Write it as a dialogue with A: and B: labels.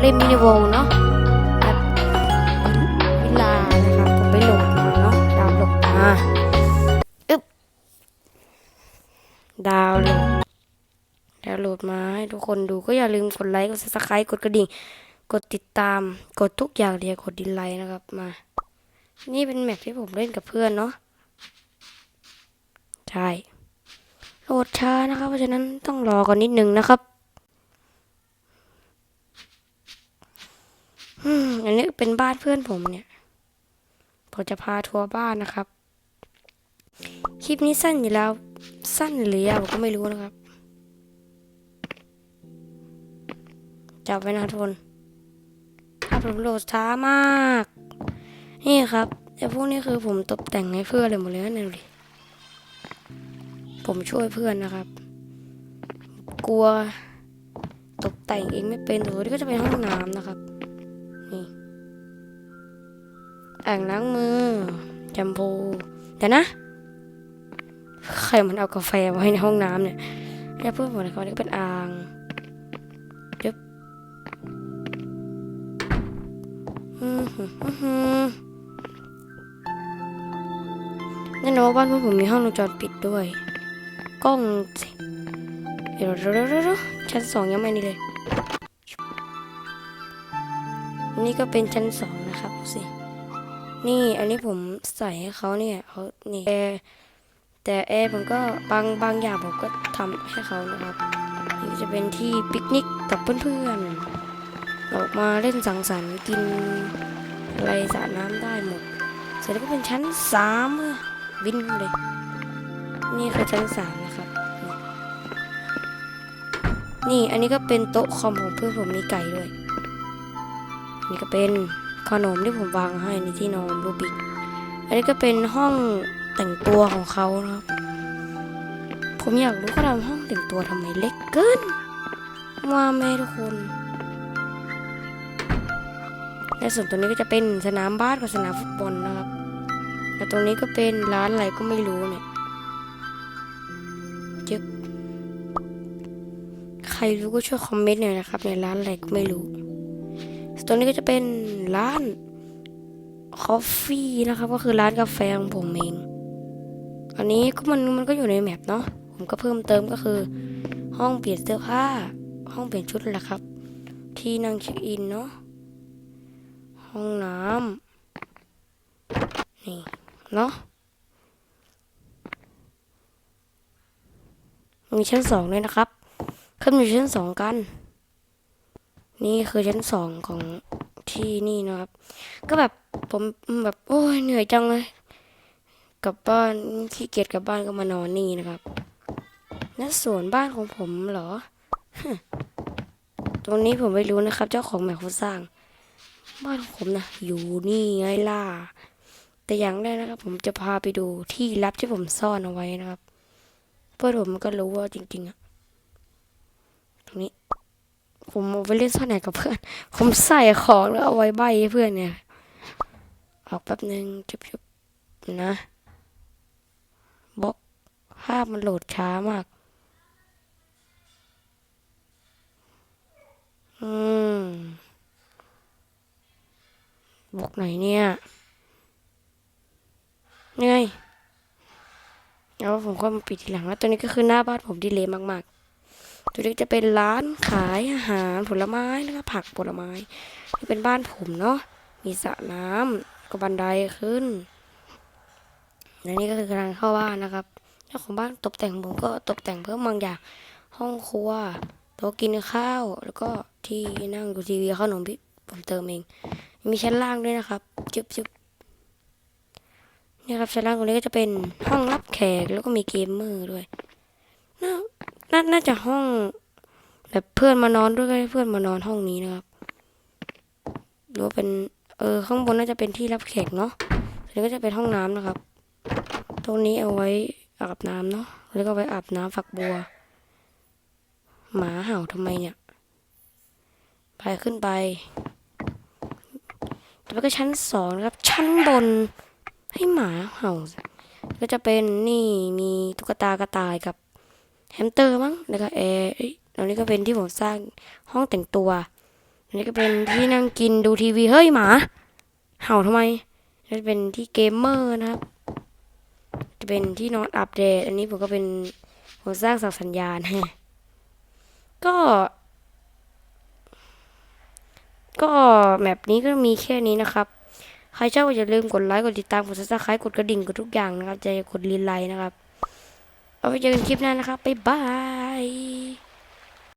A: เล่นมินิโวลเนาะแบบเวลานะครับผมไปโหลดมาเนาะดาวน์โหลดมาอึ๊บดาวน์โหลดดาวน์โหลดมาให้ทุกคนดูก็อย่าลืมกดไลค์กดซับสไครต์กดกระดิ่งกดติดตามกดทุกอย่างเดียวกดดินไลค์นะครับมา นี่เป็นแมปที่ผมเล่นกับเพื่อนเนาะใช่โหลดช้านะครับ เพราะฉะนั้นต้องรอก่อนนิดนึงนะครับ อันนี้เป็นบ้านเพื่อนผมเนี่ย ผมจะพาทัวร์บ้านนะครับ คลิปนี้สั้นอยู่แล้ว สั้นหรือยาวผมก็ไม่รู้นะครับ จับไว้นะทุกคนถ้าผมโหลดช้ามาก นี่ครับแต่พวกนี้คือผมตกแต่งให้เพื่อนเลยหมดเลยนะเนี่ยดูดิผมช่วยเพื่อนนะครับ กลัว ตกแต่งเองไม่เป็นแต่ว่านี่ก็จะเป็นห้องน้ำนะครับ นี่อ่างล้างมือแชมพูเดี๋ยวนะ ใครมันเอากาแฟไว้ในห้องน้ำเนี่ยแล้วเพื่อนผมเขาเรียกเป็นอ่างจึ๊บแน่นอนว่าบ้านเพื่อนผมมีห้องวงจรปิดด้วย กล้องเดี๋ยวเดี๋ยวเดี๋ยวเดี๋ยวชั้นสองยังไม่นี่เลย นี่ก็เป็นชั้นสองนะครับดูสินี่อันนี้ผมใส่ให้เขาเนี่ยเขานี่แอร์แต่แอร์ผมก็บางบางอย่างผมก็ทำให้เขานะครับนี่จะเป็นที่ปิกนิกกับเพื่อนๆออกมาเล่นสังสรรค์กินอะไรสระน้ำได้หมดเสร็จแล้วก็เป็นชั้นสามวินเลยนี่คือชั้นสามนะครับนี่อันนี้ก็เป็นโต๊ะคอมของเพื่อนผมมีไก่ด้วย นี่ก็เป็นขนมที่ผมวางให้ในที่นอนรูบิก อันนี้ก็เป็นห้องแต่งตัวของเขานะครับ ผมอยากรู้เขาทำห้องแต่งตัวทำไมเล็กเกินว่าไหมทุกคน และส่วนตัวนี้ก็จะเป็นสนามบาสกับสนามฟุตบอลนะครับ แล้วตรงนี้ก็เป็นร้านอะไรก็ไม่รู้เนี่ยจึ๊บใครรู้ก็ช่วยคอมเมนต์หน่อยนะครับ ในร้านอะไรก็ไม่รู้ ตัวนี้ก็จะเป็นร้านคอฟฟี่นะครับ ก็คือร้านกาแฟของผมเอง อันนี้ก็มันมันก็อยู่ในแมปเนาะ ผมก็เพิ่มเติมก็คือ ห้องเปลี่ยนเสื้อผ้า ห้องเปลี่ยนชุดแหละครับ ที่นั่งเช็คอินเนาะ ห้องน้ำนี่เนาะ มีชั้นสองด้วยนะครับ ขึ้นอยู่ชั้นสองกัน นี่คือชั้นสองของที่นี่นะครับ ก็แบบผมแบบโอ้ยเหนื่อยจังเลยกลับบ้านขี้เกียจกลับบ้านก็มานอนนี่นะครับและส่วนบ้านของผมเหรอตรงนี้ผมไม่รู้นะครับ เจ้าของแมวเขาสร้าง บ้านของผมนะอยู่นี่ไงล่ะแต่อย่างแรกนะครับ ผมจะพาไปดูที่ลับที่ผมซ่อนเอาไว้นะครับ เพื่อผมก็รู้ว่าจริงๆอะตรงนี้ ผมเอาไปเล่นซ่อนแอบกับเพื่อน ผมใส่ของแล้วเอาไว้ใบให้เพื่อนเนี่ย ออกแป๊บหนึ่งจุบๆนะบล็อกภาพมันโหลดช้ามาก อืมบล็อกไหนเนี่ยนี่ไงแล้วผมก็มาปิดทีหลังแล้วตัวนี้ก็คือหน้าบ้านผมที่เละมาก ๆ ตัวนี้จะเป็นร้านขายอาหารผลไม้นะครับผักผลไม้นี่เป็นบ้านผมเนาะมีสระน้ำก็บันไดขึ้นและนี่ก็คือกำลังเข้าบ้านนะครับเจ้าของบ้านตกแต่งผมก็ตกแต่งเพิ่มบางอย่าง ห้องครัวโต๊ะกินข้าว แล้วก็ที่นั่งดูทีวีขนมพี่ผมเติมเอง มีชั้นล่างด้วยนะครับจุ๊บจุ๊บนี่ครับชั้นล่างตรงนี้ก็จะเป็นห้องรับแขกแล้วก็มีเกมเมอร์ด้วย น่าน่าน่าจะห้องแบบเพื่อนมานอนด้วยก็ให้เพื่อนมานอนห้องนี้นะครับหรือว่าเป็นเออข้างบนน่าจะเป็นที่รับแขกเนาะอันนี้ก็จะเป็นห้องน้ำนะครับ ตรงนี้เอาไว้อาบน้ำเนาะแล้วก็ไว้อาบน้ำฝักบัว หมาเห่าทำไมเนี่ยไปขึ้นไปต่อไปก็ชั้นสองนะครับ ชั้นบนให้หมาเห่า ก็จะเป็นนี่มีตุ๊กตากระต่ายกับ แฮมสเตอร์มั้งแล้วก็แอร์เอ้ยตรงนี้ก็เป็นที่ผมสร้างห้องแต่งตัวอันนี้ก็เป็นที่นั่งกินดูทีวีเฮ้ยหมา เห่าทำไมนี่เป็นที่เกมเมอร์นะครับ จะเป็นที่นอนอัปเดต อันนี้ผมก็เป็นผมสร้างเสาสัญญาณฮะก็ ก็แมปนี้ก็มีแค่นี้นะครับ ใครชอบก็อย่าลืมกดไลค์กดติดตามกดซับสไครต์กดกระดิ่งกดทุกอย่างนะครับจะกดรีไลน์นะครับ เอาไว้เจอกันคลิปหน้านะครับบ๊ายบาย